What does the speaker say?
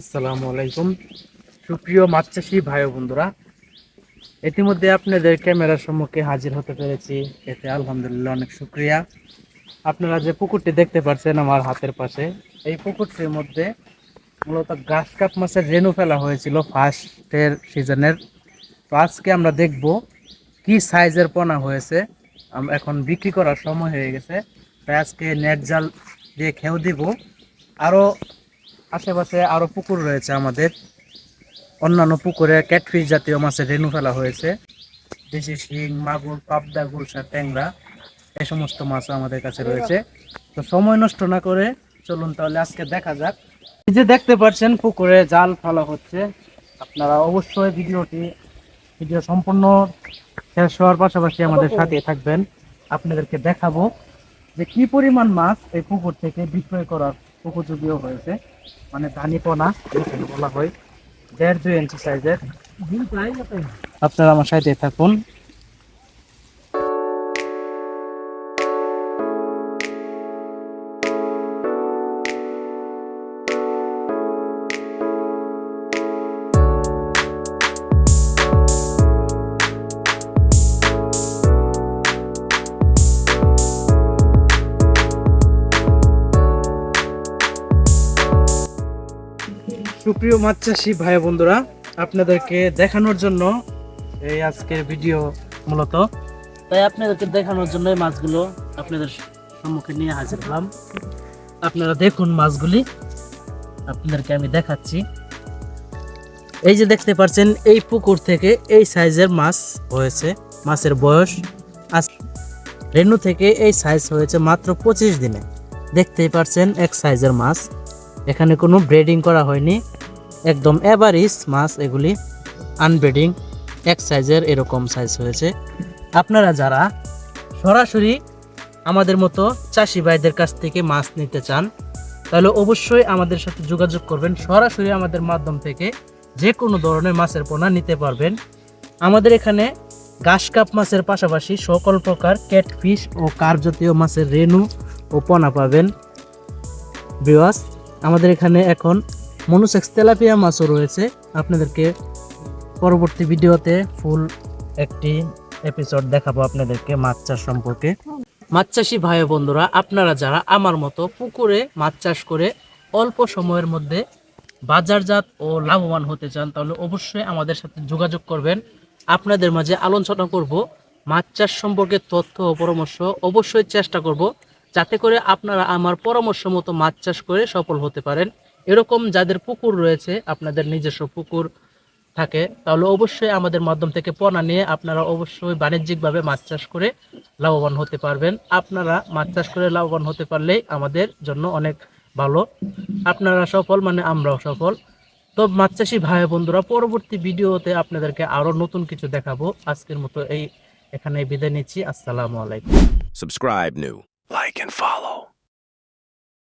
আসসালামু আলাইকুম। সুপ্রিয় মাছ চাষি ভাই বন্ধুরা, ইতিমধ্যে আপনাদের ক্যামেরার সম্মুখে হাজির হতে পেরেছি। এতে আলহামদুলিল্লাহ অনেক শুক্রিয়া আপনারা যে পুকুরটি দেখতে পাচ্ছেন আমার হাতের পাশে, এই পুকুরটির মধ্যে মূলত গাছ কাপ মাছের রেনু ফেলা হয়েছিল ফার্স্টের সিজনের। তো আজকে আমরা দেখব কি সাইজের পোনা হয়েছে। এখন বিক্রি করার সময় হয়ে গেছে। তাই আজকে নেট জাল দিয়ে খেয়েও দিব। আরও আশেপাশে আরও পুকুর রয়েছে আমাদের। অন্যান্য পুকুরে ক্যাটফিশ জাতীয় মাছের রেনু ফেলা হয়েছে। দেশি শিং, মাগুর, পাবদা গুলশা ট্যাংরা এই সমস্ত মাছও আমাদের কাছে রয়েছে। তো সময় নষ্ট না করে চলুন তাহলে আজকে দেখা যাক। এই যে দেখতে পাচ্ছেন পুকুরে জাল ফেলা হচ্ছে। আপনারা অবশ্যই ভিডিওটি, ভিডিও সম্পূর্ণ শেষ হওয়ার পাশাপাশি আমাদের সাথে থাকবেন। আপনাদেরকে দেখাবো যে কি পরিমাণ মাছ এই পুকুর থেকে বিক্রয় করার উপযোগীও হয়েছে। মানে দানি পোনা যেটাকে বলা হয়। দেড় দুই ইঞ্চি সাইজের আপনারা আমার সাথে থাকুন। সুপ্রিয় মাছ চাষি ভাই বন্ধুরা, আপনাদেরকে দেখানোর জন্য এই আজকের ভিডিও মূলত। তাই আপনাদেরকে দেখানোর জন্য এই মাছগুলো আপনাদের সম্মুখে নিয়ে হাজির হলাম। আপনারা দেখুন মাছগুলি, আপনাদেরকে আমি দেখাচ্ছি। এই যে দেখতে পাচ্ছেন, এই পুকুর থেকে এই সাইজের মাছ হয়েছে, মাছের বয়স আজ রেনু থেকে এই সাইজ হয়েছে মাত্র পঁচিশ দিনে। দেখতেই পাচ্ছেন, এক সাইজের মাছ। এখানে কোনো ব্রেডিং করা হয়নি। একদম অ্যাভারেজ মাছ এগুলি আনব্রেডিং এক সাইজের এরকম সাইজ হয়েছে। আপনারা যারা সরাসরি আমাদের মতো চাষি ভাইদের কাছ থেকে মাছ নিতে চান, তাহলে অবশ্যই আমাদের সাথে যোগাযোগ করবেন। সরাসরি আমাদের মাধ্যম থেকে যে কোনো ধরনের মাছের পোনা নিতে পারবেন। আমাদের এখানে ঘাস কাপ মাছের পাশাপাশি সকল প্রকার ক্যাটফিশ ও কার্প জাতীয় মাছের রেনু ও পোনা পাবেন। বিওয়াস আমাদের এখানে এখন মনুসেক্স তেলাপিয়া মাছও রয়েছে। আপনাদেরকে পরবর্তী ভিডিওতে ফুল একটি এপিসোড দেখাবো আপনাদেরকে মাছ চাষ সম্পর্কে। মাছ চাষি ভাই বন্ধুরা, আপনারা যারা আমার মতো পুকুরে মাছ চাষ করে অল্প সময়ের মধ্যে বাজারজাত ও লাভবান হতে চান, তাহলে অবশ্যই আমাদের সাথে যোগাযোগ করবেন। আপনাদের মাঝে আলোচনা করব, মাছ চাষ সম্পর্কে তথ্য ও পরামর্শ অবশ্যই চেষ্টা করব, যাতে করে আপনারা আমার পরামর্শ মতো মাছ চাষ করে সফল হতে পারেন। এরকম যাদের পুকুর রয়েছে আপনাদের নিজস্ব পুকুর থাকে তাহলে অবশ্যই আমাদের মাধ্যম থেকে পোনা নিয়ে আপনারা অবশ্যই বাণিজ্যিকভাবে মাছ চাষ করে লাভবান হতে পারবেন। আপনারা মাছ চাষ করে লাভবান হতে পারলেই আমাদের জন্য অনেক ভালো। আপনারা সফল মানে আমরাও সফল। তো মাছ চাষি ভাই বন্ধুরা পরবর্তী ভিডিওতে আপনাদেরকে আরও নতুন কিছু দেখাবো। আজকের মতো এই এখানে বিদায় নিচ্ছি। আসসালামু আলাইকুম। Subscribe new. Like and follow.